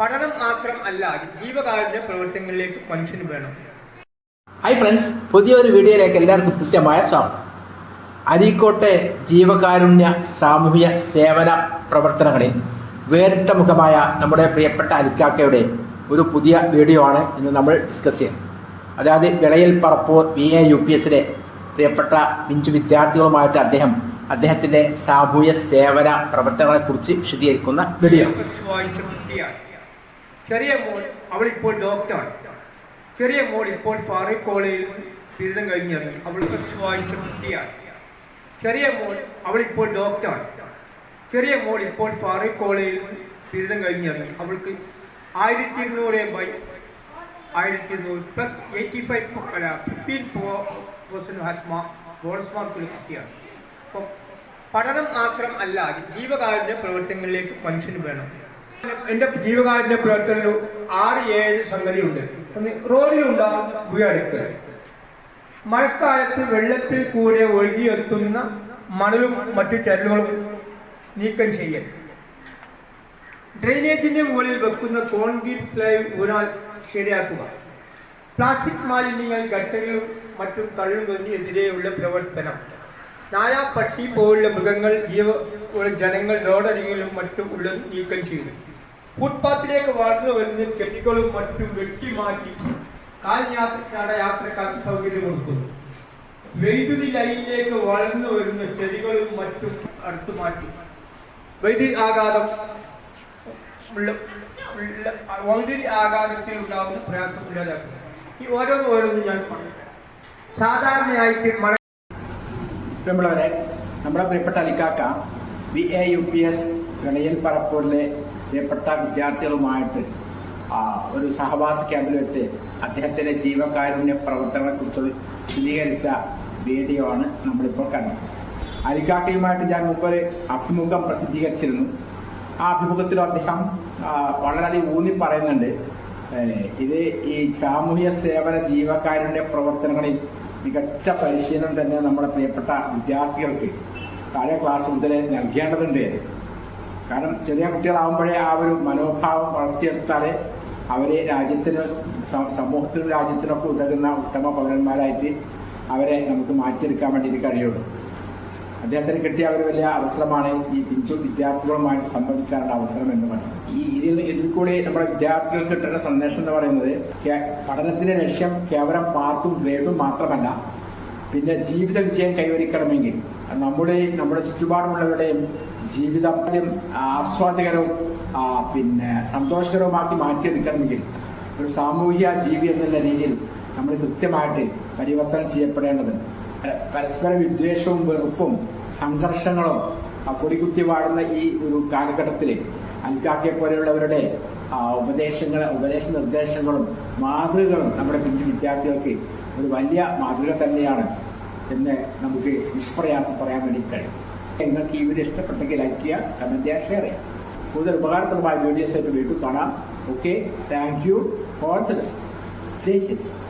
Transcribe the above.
പഠനം മാത്രം അല്ല ജീവകാരുണ്യ പ്രവർത്തനങ്ങളിലേക്ക് മനുഷ്യന് വേണം. ഹായ് ഫ്രണ്ട്സ് പുതിയൊരു വീഡിയോയിലേക്ക് എല്ലാവർക്കും കൃത്യമായ സ്വാഗതം. അരീക്കോട്ടെ ജീവകാരുണ്യ സാമൂഹ്യ സേവന പ്രവർത്തനങ്ങളിൽ വേറിട്ട മുഖമായ നമ്മുടെ പ്രിയപ്പെട്ട അരിക്കാക്കയുടെ ഒരു പുതിയ വീഡിയോ ആണ് ഇന്ന് നമ്മൾ ഡിസ്കസ് ചെയ്യുന്നത്. അതായത് Vilayil Parappur V A U P എസിലെ പ്രിയപ്പെട്ട പിഞ്ചു വിദ്യാർത്ഥികളുമായിട്ട് അദ്ദേഹം അദ്ദേഹത്തിന്റെ സാമൂഹ്യ സേവന പ്രവർത്തനങ്ങളെക്കുറിച്ച് വിശദീകരിക്കുന്ന വീഡിയോ ചെറിയ മോൾ അവളിപ്പോൾ ഡോക്ടറാണ് ചെറിയ മോൾ ഇപ്പോൾ ഫാറൂഖ് കോളേജിൽ ബിരുദം കഴിഞ്ഞിറങ്ങി അവൾ വായിച്ച കുട്ടിയാണ്. ചെറിയ മോൾ അവളിപ്പോൾ ഡോക്ടറാണ് ചെറിയ മോൾ ഇപ്പോൾ ഫാറൂഖ് കോളേജിൽ ബിരുദം കഴിഞ്ഞിറങ്ങി അവൾക്ക് ആയിരത്തി ഇരുന്നൂറ് ബൈ ആയിരത്തി ഇരുന്നൂറ് പ്ലസ് എയ്റ്റി ഫൈവ് അല്ല ഫിഫ്റ്റീൻ പെർസെന്റ് ഹാസ്മാ ബോണസ് മാർക്കുള്ള കുട്ടിയാണ്. അപ്പം പഠനം മാത്രം അല്ല ജീവകാരുണ്യ പ്രവർത്തനങ്ങളിലേക്ക് മനുഷ്യന് വേണം. എന്റെ ജീവകാരുണ്യ പ്രവർത്തനത്തിൽ ആറ് ഏഴ് സംഗതിയുണ്ട്. റോഡിലുണ്ടാകും ഭൂയടുക്കൽ മഴക്കാലത്ത് വെള്ളത്തിൽ കൂടെ ഒഴുകിയെത്തുന്ന മണലും മറ്റു ചരലുകളും നീക്കം ചെയ്യൽ. ഡ്രെയിനേജിന്റെ മുകളിൽ വെക്കുന്ന കോൺക്രീറ്റ് സ്ലൈവ് ഊരാൽ ശരിയാക്കുക. പ്ലാസ്റ്റിക് മാലിന്യങ്ങൾ ഘട്ടങ്ങളും മറ്റും തള്ളുന്നതിനെതിരെയുള്ള പ്രവർത്തനം. നായ പട്ടി പോലുള്ള മൃഗങ്ങൾ ജീവ ജനങ്ങൾ റോഡരികിലും മറ്റും ഉള്ളത് നീക്കം ചെയ്തു. ഫുട്പാത്തിലേക്ക് വളർന്നു വരുന്ന ചെടികളും മറ്റും വെട്ടി മാറ്റി കാൽ യാത്ര യാത്രക്കാർക്ക് സൗകര്യം കൊടുക്കുന്നു. വൈദ്യുതി ലൈനിലേക്ക് വളർന്നു വരുന്ന ചെടികളും മറ്റും അടുത്തു മാറ്റി. വൈദ്യുതി ആഘാതം വൈദ്യുതി ആഘാതത്തിൽ ഉണ്ടാകുന്ന പ്രയാസം ഇല്ലാതാക്കുക ഈ ഓരോ ഓരോന്നും ഞാൻ പറഞ്ഞു. സാധാരണയായിട്ട് മഴ നമ്മളെ നമ്മുടെ പ്രിയപ്പെട്ട അലിക്കാക്ക V A U P S Vilayil പറപ്പൂരിലെ പ്രിയപ്പെട്ട വിദ്യാർത്ഥികളുമായിട്ട് ഒരു സഹവാസ ക്യാമ്പിൽ വെച്ച് അദ്ദേഹത്തിന്റെ ജീവകാരുണ്യ പ്രവർത്തനങ്ങളെക്കുറിച്ച് വിശദീകരിച്ച വീഡിയോ ആണ് നമ്മളിപ്പോൾ കണ്ടത്. അലിക്കാക്കയുമായിട്ട് ഞാൻ മുമ്പ് അഭിമുഖം പ്രസിദ്ധീകരിച്ചിരുന്നു. ആ അഭിമുഖത്തിലും അദ്ദേഹം വളരെയധികം ഊന്നി പറയുന്നുണ്ട്. ഇത് ഈ സാമൂഹ്യ സേവന ജീവകാരുണ്യ പ്രവർത്തനങ്ങളിൽ മികച്ച പരിശീലനം തന്നെ നമ്മുടെ പ്രിയപ്പെട്ട വിദ്യാർത്ഥികൾക്ക് പഴയ ക്ലാസ് മുതൽ നൽകേണ്ടതുണ്ട്. കാരണം ചെറിയ കുട്ടികളാവുമ്പോഴേ ആ ഒരു മനോഭാവം വളർത്തിയെടുത്താലേ അവരെ രാജ്യത്തിന് സമൂഹത്തിനും രാജ്യത്തിനൊക്കെ ഉതകുന്ന ഉത്തമ പൗരന്മാരായിട്ട് അവരെ നമുക്ക് മാറ്റിയെടുക്കാൻ വേണ്ടിയിട്ട് കഴിയുള്ളൂ. അദ്ദേഹത്തിന് കിട്ടിയ ഒരു വലിയ അവസരമാണ് ഈ പിഞ്ചു വിദ്യാർത്ഥികളുമായി സംബന്ധിക്കാനുള്ള അവസരം എന്ന് പറയുന്നത്. ഈ ഇതിൽ ഇതിൽ കൂടി നമ്മുടെ വിദ്യാർത്ഥികൾക്ക് കിട്ടുന്ന സന്ദേശം എന്ന് പറയുന്നത് പഠനത്തിന്റെ ലക്ഷ്യം കേവലം മാർക്കും ഗ്രേഡും മാത്രമല്ല പിന്നെ ജീവിത വിജയം കൈവരിക്കണമെങ്കിൽ നമ്മുടെ നമ്മുടെ ചുറ്റുപാടുമുള്ളവരുടെയും ജീവിതം ആസ്വാദ്യകരവും പിന്നെ സന്തോഷകരവുമാക്കി മാറ്റിയെടുക്കണമെങ്കിൽ ഒരു സാമൂഹിക ജീവി എന്നുള്ള രീതിയിൽ നമ്മൾ കൃത്യമായിട്ട് പരിവർത്തനം ചെയ്യപ്പെടേണ്ടതുണ്ട് പരസ്പര വിദ്വേഷവും വെറുപ്പും സംഘർഷങ്ങളും കൊടികുത്തി വാടുന്ന ഈ ഒരു കാലഘട്ടത്തിൽ അൽക്കാക്കെ പോലെയുള്ളവരുടെ ഉപദേശങ്ങൾ ഉപദേശ നിർദ്ദേശങ്ങളും മാതൃകകളും നമ്മുടെ കുഞ്ഞു വിദ്യാർത്ഥികൾക്ക് ഒരു വലിയ മാതൃക തന്നെയാണ്. എന്ന് നമുക്ക് നിഷ്പ്രയാസം പറയാൻ വേണ്ടി കഴിയും. നിങ്ങൾക്ക് ഈ വീഡിയോ ഇഷ്ടപ്പെട്ടെങ്കിൽ ലൈക്ക് ചെയ്യുക കമന്റ് ചെയ്യുക ഷെയർ ചെയ്യുക. കൂടുതൽ ഉപകാരപ്രദമായ വീഡിയോസ് ആയിട്ട് വീണ്ടും കാണാം. Okay thank you for the best Jai Hind.